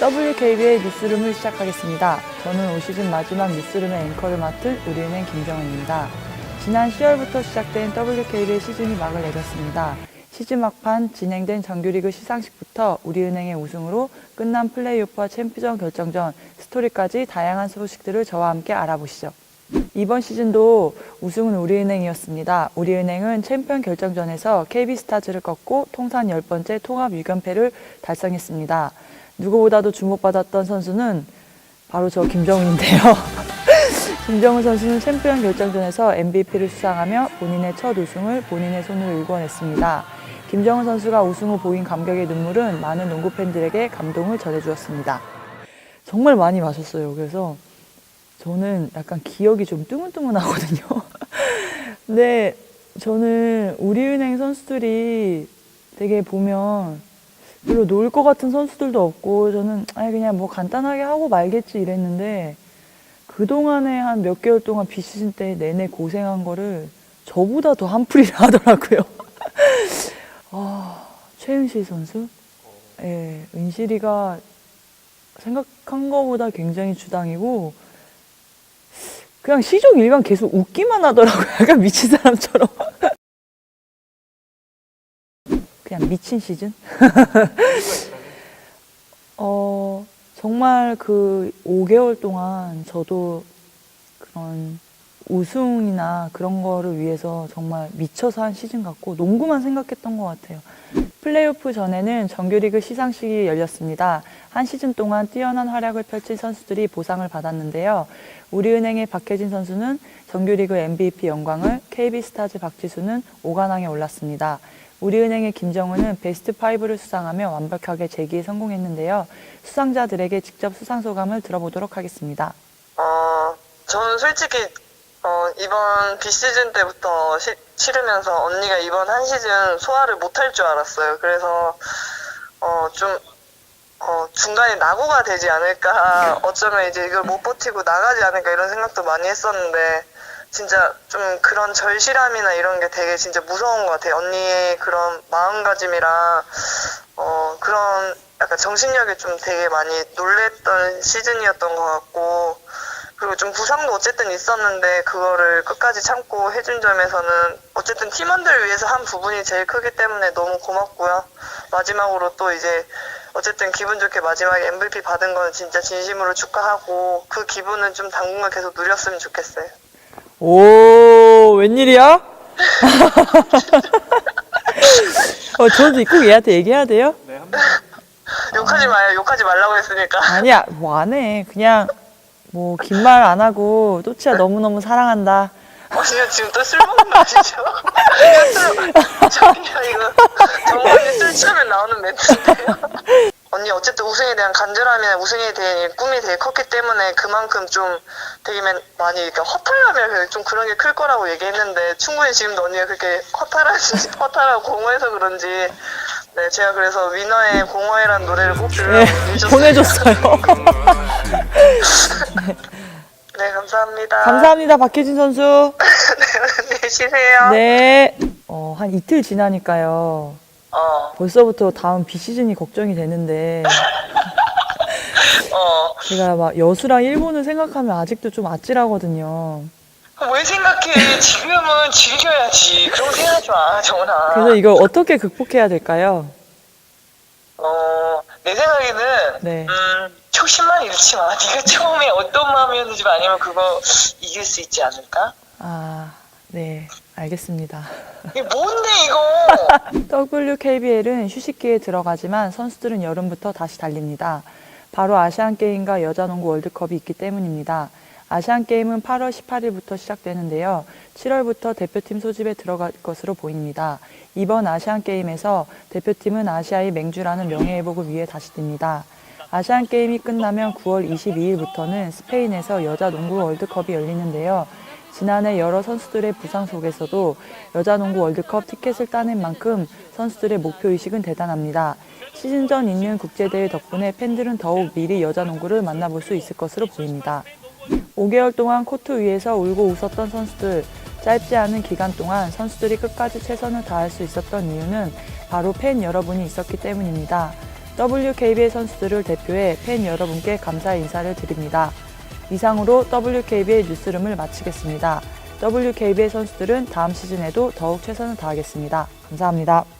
WKB의 뉴스룸을 시작하겠습니다. 저는 올 시즌 마지막 뉴스룸의 앵커를 맡은 우리은행 김정은입니다. 지난 10월부터 시작된 WKB의 시즌이 막을 내렸습니다. 시즌 막판 진행된 정규리그 시상식부터 우리은행의 우승으로 끝난 플레이오프와 챔피언 결정전, 스토리까지 다양한 소식들을 저와 함께 알아보시죠. 이번 시즌도 우승은 우리은행이었습니다. 우리은행은 챔피언 결정전에서 KB스타즈를 꺾고 통산 10번째 통합 6연패를 달성했습니다. 누구보다도 주목받았던 선수는 바로 저 김정은인데요. 김정은 선수는 챔피언 결정전에서 MVP를 수상하며 본인의 첫 우승을 본인의 손으로 일궈냈습니다. 김정은 선수가 우승 후 보인 감격의 눈물은 많은 농구 팬들에게 감동을 전해주었습니다. 정말 많이 마셨어요. 그래서 저는 약간 기억이 좀 뜨문뜨문하거든요. 근데 저는 우리은행 선수들이 되게 보면 별로 놀 것 같은 선수들도 없고 저는 아니 그냥 뭐 간단하게 하고 말겠지 이랬는데 그동안에 한 몇 개월 동안 비시즌 때 내내 고생한 거를 저보다 더 한풀이를 하더라고요. 아, 최은실 선수? 예, 은실이가 생각한 거보다 굉장히 주당이고 그냥 시종 일관 계속 웃기만 하더라고요. 약간 미친 사람처럼. 그냥 미친 시즌? 어, 정말 그 5개월 동안 저도 그런 우승이나 그런 거를 위해서 정말 미쳐서 한 시즌 같고 농구만 생각했던 것 같아요. 플레이오프 전에는 정규리그 시상식이 열렸습니다. 한 시즌 동안 뛰어난 활약을 펼친 선수들이 보상을 받았는데요. 우리은행의 박혜진 선수는 정규리그 MVP 영광을, KB스타즈 박지수는 5관왕에 올랐습니다. 우리은행의 김정은은 베스트 5를 수상하며 완벽하게 재기에 성공했는데요. 수상자들에게 직접 수상 소감을 들어보도록 하겠습니다. 어, 저는 솔직히 어, 이번 비시즌 때부터 시- 치르면서 언니가 이번 한 시즌 소화를 못할 줄 알았어요. 그래서 어, 좀 어, 중간에 낙오가 되지 않을까, 어쩌면 이제 이걸 못 버티고 나가지 않을까 이런 생각도 많이 했었는데 진짜 좀 그런 절실함이나 이런 게 되게 진짜 무서운 것 같아요. 언니의 그런 마음가짐이랑 어, 그런 약간 정신력에 좀 되게 많이 놀랬던 시즌이었던 것 같고 그리고 좀 부상도 어쨌든 있었는데 그거를 끝까지 참고 해준 점에서는 어쨌든 팀원들을 위해서 한 부분이 제일 크기 때문에 너무 고맙고요. 마지막으로 또 이제 어쨌든 기분 좋게 마지막에 MVP 받은 건 진짜 진심으로 축하하고 그 기분은 좀 당분간 계속 누렸으면 좋겠어요. 오, 웬일이야? 어, 저도 꼭 얘한테 얘기해야 돼요? 욕하지 마요. 욕하지 말라고 했으니까. 아니야, 뭐 안 해. 그냥, 뭐, 긴 말 안 하고, 또치야 너무너무 사랑한다. 지금 또 술 먹는 거 아시죠? 저기요, 이거 정말 술 취하면 나오는 멘트인데요. 언니 어쨌든 우승에 대한 간절함이나 우승에 대한 이 꿈이 되게 컸기 때문에 그만큼 좀 되게 맨- 많이 그러니까 허탈함이라 좀 그런 게 클 거라고 얘기했는데 충분히 지금도 언니가 그렇게 허탈하지 허탈하고 공허해서 그런지 네 제가 그래서 위너의 공허해란 노래를 꼭 예, 해줬어요. 보내줬어요. 네 감사합니다. 감사합니다, 박혜진 선수. 네 쉬세요. 네. 어, 한 이틀 지나니까요. 어 벌써부터 다음 비 시즌이 걱정이 되는데, 어. 제가 막 여수랑 일본을 생각하면 아직도 좀 아찔하거든요. 왜 생각해? 지금은 즐겨야지. 그런 거 생각하지 마, 정훈아. 그래서 이걸 어떻게 극복해야 될까요? 어, 내 생각에는, 네. 음, 초심만 잃지 마. 네가 처음에 어떤 마음이었는지 아니면 그거 이길 수 있지 않을까? 아, 네. 알겠습니다. 이게 뭔데, 이거? WKBL은 휴식기에 들어가지만 선수들은 여름부터 다시 달립니다. 바로 아시안게임과 여자농구 월드컵이 있기 때문입니다. 아시안게임은 8월 18일부터 시작되는데요. 7월부터 대표팀 소집에 들어갈 것으로 보입니다. 이번 아시안게임에서 대표팀은 아시아의 맹주라는 명예회복을 위해 다시 뜁니다. 아시안 게임이 끝나면 9월 22일부터는 스페인에서 여자 농구 월드컵이 열리는데요. 지난해 여러 선수들의 부상 속에서도 여자 농구 월드컵 티켓을 따낸 만큼 선수들의 목표 의식은 대단합니다. 시즌 전 있는 국제대회 덕분에 팬들은 더욱 미리 여자 농구를 만나볼 수 있을 것으로 보입니다. 5개월 동안 코트 위에서 울고 웃었던 선수들, 짧지 않은 기간 동안 선수들이 끝까지 최선을 다할 수 있었던 이유는 바로 팬 여러분이 있었기 때문입니다. WKBL 선수들을 대표해 팬 여러분께 감사의 인사를 드립니다. 이상으로 WKBL 뉴스룸을 마치겠습니다. WKBL 선수들은 다음 시즌에도 더욱 최선을 다하겠습니다. 감사합니다.